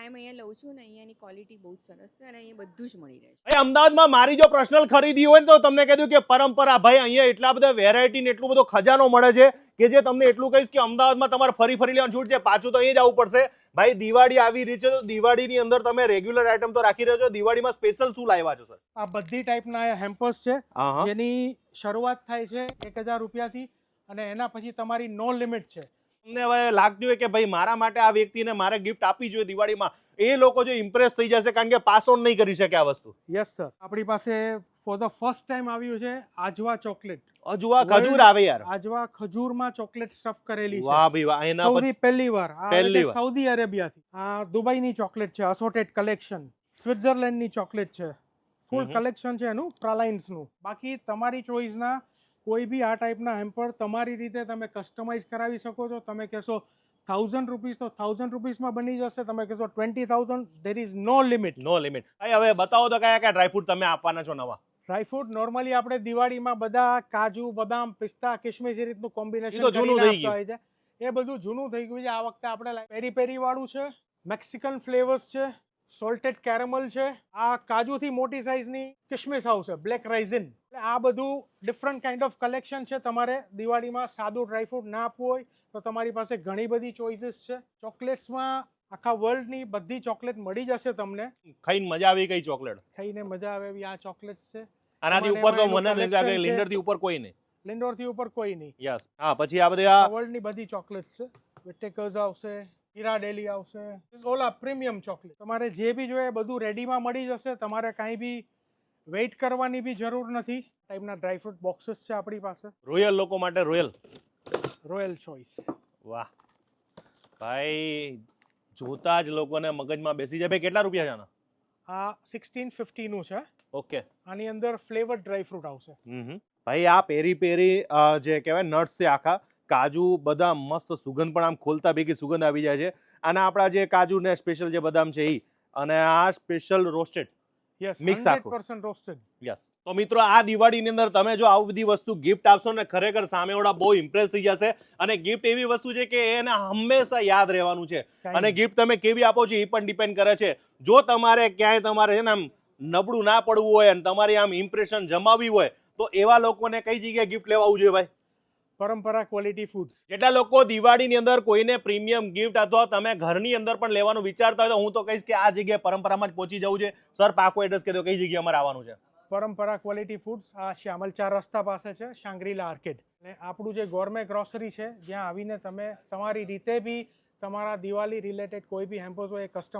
કાયમ અહીંયા લઉં છું ને અહીંયાની ક્વોલિટી બહુ જ સરસ છે અને અહીંયા બધું જ મળી રહે છે. ભાઈ અમદાવાદમાં મારી જો પર્સનલ ખરીદી હોય ને તો તમને કીધું કે પરંપરા ભાઈ અહીંયા એટલા બધા વેરાયટી ને એટલું બધો ખજાનો મળે છે કે જે તમને એટલું કહીશ કે અમદાવાદમાં તમારે ફરી ફરી લેવાનું છૂટ છે પાછું તો અહીં જ આવવું પડશે. ભાઈ દિવાળી આવી રહી છે તો દિવાળીની અંદર તમે રેગ્યુલર આઈટમ તો રાખી રહ્યો છો દિવાળીમાં સ્પેશિયલ શું લાવ્યા છો સર આ બધી ટાઈપના હેમ્પર્સ છે. જેની શરૂઆત થાય છે એક હજાર રૂપિયાથી અને એના પછી તમારી નો લિમિટ છે. તમને હવે લાગતું હોય કે ભાઈ મારા માટે આ વ્યક્તિને મારે ગિફ્ટ આપવી જોઈએ દિવાળીમાં એ લોકો જો ઇમ્પ્રેસ થઈ જશે કારણ કે પાસ ઓન નહીં કરી શકે આ વસ્તુ. યસ સર આપણી પાસે ફોર ધ ફર્સ્ટ ટાઈમ આવ્યું છે આજવા ચોકલેટ અજવા ખજૂર આવે યાર. આજવા ખજૂરમાં ચોકલેટ સ્ટફ કરેલી છે. વાહ ભાઈ વાહ એના પર સૌથી પહેલી વાર. પહેલી વાર. સાઉદી અરેબિયાથી. આ દુબઈની ચોકલેટ છે અસોટેડ કલેક્શન સ્વિટ્ઝરલેન્ડની ચોકલેટ છે. ફૂલ કલેક્શન છે એનું પ્રાલાઇન્સનું બાકી તમારી ચોઈસના કોઈ બી આ ટાઈપના હેમ્પર તમારી રીતે તમે કસ્ટમાઇઝ કરાવી શકો છો. તમે કહેશો થાઉઝન્ડ રૂપીસ તો થાઉઝન્ડ રૂપીસમાં બની જશે. તમે કહેશો twenty thousand there is no limit no limit હવે બતાવો તો કયા કયા ડ્રાયફ્રૂટ તમે આપવાના છો નવા. ડ્રાયફ્રૂટ નોર્મલી આપણે દિવાળીમાં બધા કાજુ બદામ પિસ્તા કિશમિશ એ રીતનું કોમ્બિનેશન જૂનું થઈ ગયું. છે. એ બધું જૂનું થઈ ગયું છે. આ વખતે આપણે પેરી પેરી વાળું છે. મેક્સિકન ફ્લેવર્સ છે. સોલ્ટેડ કેરેમલ છે. આ કાજુથી મોટી સાઇઝની કિશમિશ આવશે બ્લેક રાઇઝિન એટલે આ બધું ડિફરન્ટ કાઇન્ડ ઓફ કલેક્શન છે. તમારે દિવાળીમાં સાદું ડ્રાયફ્રૂટ ના આપવું હોય તો તમારી પાસે ઘણી બધી ચોઇસીસ છે. ચોકલેટ્સમાં આખા વર્લ્ડની બધી ચોકલેટ મળી જશે તમને. ખાઈને મજા આવી ગઈ ચોકલેટ ખાઈને મજા આવે એવી આ ચોકલેટ્સ છે. આનાથી ઉપર તો મને નથી લાગે લિન્ડરથી ઉપર કોઈ નહીં. લિન્ડોરથી ઉપર કોઈ નહીં. યસ હા પછી આ બધા આ વર્લ્ડની બધી ચોકલેટ્સ છે. વિટેકર્સ આવશે. હીરા ડેલી આવશે. ઓલા પ્રીમિયમ ચોકલેટ તમારે જે બી જોઈએ બધું રેડીમાં મળી જશે. તમારે કાંઈ બી વેઇટ કરવાની બી જરૂર નથી. ટાઈપના ડ્રાયફ્રૂટ બોક્સીસ છે આપણી પાસે. રોયલ લોકો માટે રોયલ રોયલ ચોઈસ વાહ. ભાઈ જોતા જ લોકોને મગજમાં બેસી જાય. ભાઈ કેટલા રૂપિયા છે આના? આ સિક્સટીન ફિફ્ટીનું છે. ઓકે. આની અંદર ફ્લેવર ડ્રાયફ્રૂટ આવશે. ભાઈ આ પેરી પેરી જે કહેવાય નટ્સ છે આખા કાજુ બદામ મસ્ત સુગંધ પણ આમ ખોલતા ભેગી સુગંધ આવી જાય છે. અને આપણા જે કાજુ ને સ્પેશિયલ જે બદામ છે એ અને આ સ્પેશિયલ રોસ્ટેડ આખું. રોસ્ટેડ યસ તો મિત્રો આ દિવાળીની અંદર તમે જો આવું બધી વસ્તુ ગિફ્ટ આપશો ને ખરેખર સામેવાળા બહુ ઇમ્પ્રેસ થઈ જશે. અને ગિફ્ટ એવી વસ્તુ છે કે એને હંમેશા યાદ રહેવાનું છે. અને ગિફ્ટ તમે કેવી આપો છો એ પણ ડિપેન્ડ કરે છે. જો તમારે ક્યાંય તમારે છે ને આમ નબળું ના પડવું હોય અને તમારી આમ ઇમ્પ્રેશન જમાવવી હોય તો એવા લોકોને કઈ જગ્યાએ ગિફ્ટ લેવાવું જોઈએ ભાઈ? પરંપરા ક્વોલિટી ફૂડ્સ જેટલા લોકો દિવાળીની અંદર કોઈને પ્રીમિયમ ગિફ્ટ અથવા તમે ઘરની અંદર પણ લેવાનું વિચારતા હોય તો હું તો કહીશ કે આ જગ્યાએ પરંપરામાં જ પહોંચી જવું છે. સર પાકો એડ્રેસ કહી દો કઈ જગ્યાએ અમારે આવવાનું છે? પરંપરા ક્વોલિટી ફૂડ્સ આ શ્યામલ ચાર રસ્તા પાસે છે શાંગ્રીલા આર્કેડ અને આપણું જે ગોરમે ગ્રોસરી છે જ્યાં આવીને તમે તમારી રીતે બી તમારા દિવાળી રિલેટેડ કોઈ બી હેમ્પોઝ હોય એ કસ્ટમ